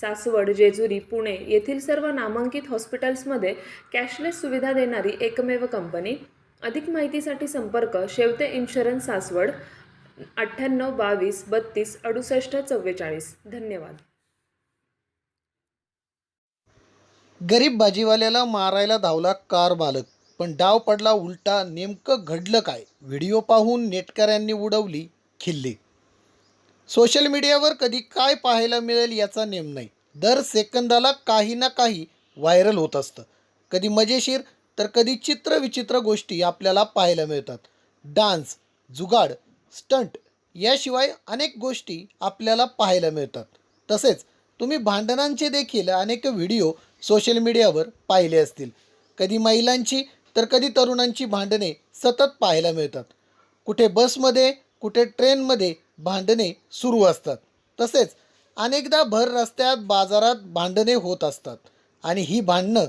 सासवड जेजुरी पुणे येथील सर्व नामांकित हॉस्पिटल्समध्ये कॅशलेस सुविधा देणारी एकमेव कंपनी. अधिक माहितीसाठी संपर्क शेवते इन्शुरन्स सासवड अठ्ठ्याण्णव बावीस बत्तीस अडुसष्ट चव्वेचाळीस. धन्यवाद. गरीब भाजीवाल्याला मारायला धावला कार मालक पण डाव पडला उलटा नेमकं घडलं काय? व्हिडिओ पाहून नेटकऱ्यांनी उडवली खिल्ली. सोशल मीडियावर कधी काय पाहायला मिळेल याचा नेम नाही. दर सेकंदाला काही ना काही व्हायरल होत असतं. कधी मजेशीर तर कधी चित्रविचित्र गोष्टी आपल्याला पाहायला मिळतात. डान्स जुगाड स्टंट याशिवाय अनेक गोष्टी आपल्याला पाहायला मिळतात. तसेच तुम्ही भांडणांचे देखील अनेक व्हिडिओ सोशल मीडियावर पाहिले असतील. कधी महिलांची तर कधी तरुणांची भांडणे सतत पाहायला मिळतात. कुठे बसमध्ये कुठे ट्रेनमध्ये भांडणे सुरू असतात. तसेच अनेकदा भर रस्त्यात बाजारात भांडणे होत असतात. आणि ही भांडणं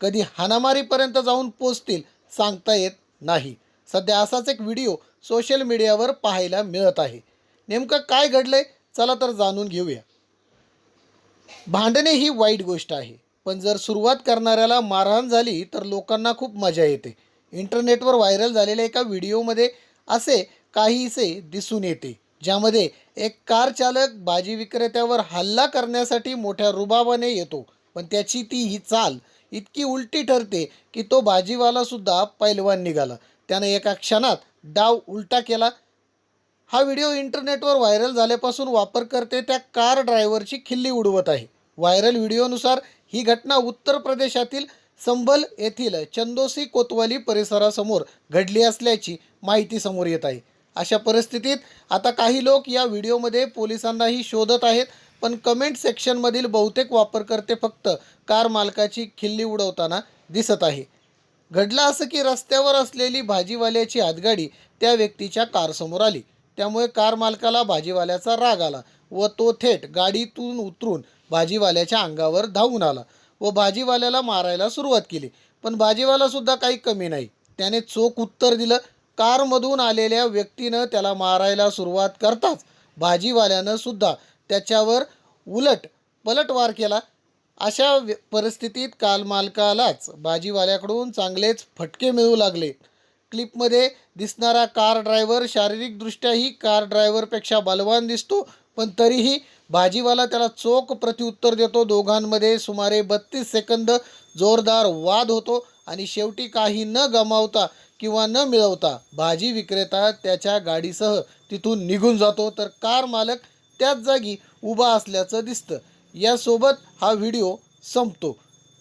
कधी हाणामारीपर्यंत जाऊन पोचतील सांगता येत नाही. सध्या असाच एक व्हिडिओ सोशल मीडियावर पाहायला मिळत आहे. नेमकं काय घडलंय? चला तर जाणून घेऊया. भांडणे ही वाईट गोष्ट आहे. पण जर सुरुवात करणाऱ्याला मारहाण झाली तर लोकांना खूप मजा येते. इंटरनेटवर व्हायरल झालेल्या एका व्हिडिओमध्ये असे काहीसे दिसून येते. ज्यामध्ये एक कार चालक भाजी विक्रेत्यावर हल्ला करण्यासाठी मोठ्या रुबाबाने येतो. पण त्याची ती ही चाल इतकी उलटी ठरते की तो भाजीवालासुद्धा पैलवान निघाला. त्यानं एका क्षणात डाव उलटा केला. हा व्हिडिओ इंटरनेटवर व्हायरल झाल्यापासून वापरकर्ते त्या कार ड्रायव्हरची खिल्ली उडवत आहे. व्हायरल व्हिडिओनुसार ही घटना उत्तर प्रदेशातील संभल येथील चंदोसी कोतवाली परिसरासमोर घडली असल्याची माहिती समोर येत आहे. अशा परिस्थितीत आता काही लोक या व्हिडिओमध्ये पोलिसांनाही शोधत आहेत पण कमेंट सेक्शनमधील बहुतेक वापरकर्ते फक्त कार मालकाची खिल्ली उडवताना दिसत आहे. घडलं असं की रस्त्यावर असलेली भाजीवाल्याची हातगाडी त्या व्यक्तीच्या कारसमोर आली. त्यामुळे कार मालकाला भाजीवाल्याचा राग आला व तो थेट गाडीतून उतरून भाजीवाल्याच्या अंगावर धावून आला व भाजीवाल्याला मारायला सुरुवात केली. पण भाजीवालासुद्धा काही कमी नाही. त्याने चोख उत्तर दिलं कारमधून आलेल्या व्यक्तीनं त्याला मारायला सुरुवात करताच भाजीवाल्यानं सुद्धा त्याच्यावर उलट पलटवार केला. अशा परिस्थितीत काल मालकालाच भाजीवाल्याकडून चांगलेच फटके मिळू लागले. क्लिपमध्ये दिसणारा कार ड्रायव्हर शारीरिकदृष्ट्याही कार ड्रायव्हरपेक्षा बलवान दिसतो पण तरीही भाजीवाला त्याला चोख प्रत्युत्तर देतो. दोघांमध्ये सुमारे बत्तीस सेकंद जोरदार वाद होतो आणि शेवटी काही न गमावता किंवा न मिळवता भाजी विक्रेता त्याच्या गाडीसह तिथून निघून जातो. तर कार मालक त्याच जागी उभा असल्याचं दिसतं. यासोबत हा व्हिडिओ संपतो.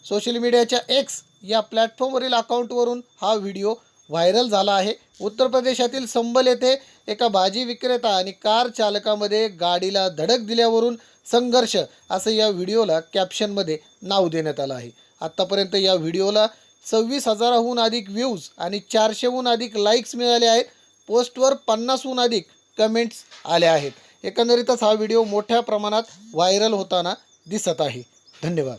सोशल मीडियाच्या एक्स या प्लॅटफॉर्मवरील अकाउंटवरून हा व्हिडिओ व्हायरल झाला आहे. उत्तर प्रदेशातील संबल येथे एका भाजी विक्रेता आणि कार चालकामध्ये गाडीला धडक दिल्यावरून संघर्ष असं या व्हिडिओला कॅप्शनमध्ये नाव देण्यात आलं आहे. आत्तापर्यंत या व्हिडिओला सव्वीस हजाराहून अधिक व्ह्यूज आणि चारशेहून अधिक लाईक्स मिळाले आहेत. पोस्टवर पन्नासहून अधिक कमेंट्स आल्या आहेत. एकंदरीतच हा व्हिडिओ मोठ्या प्रमाणात व्हायरल होताना दिसत आहे. धन्यवाद.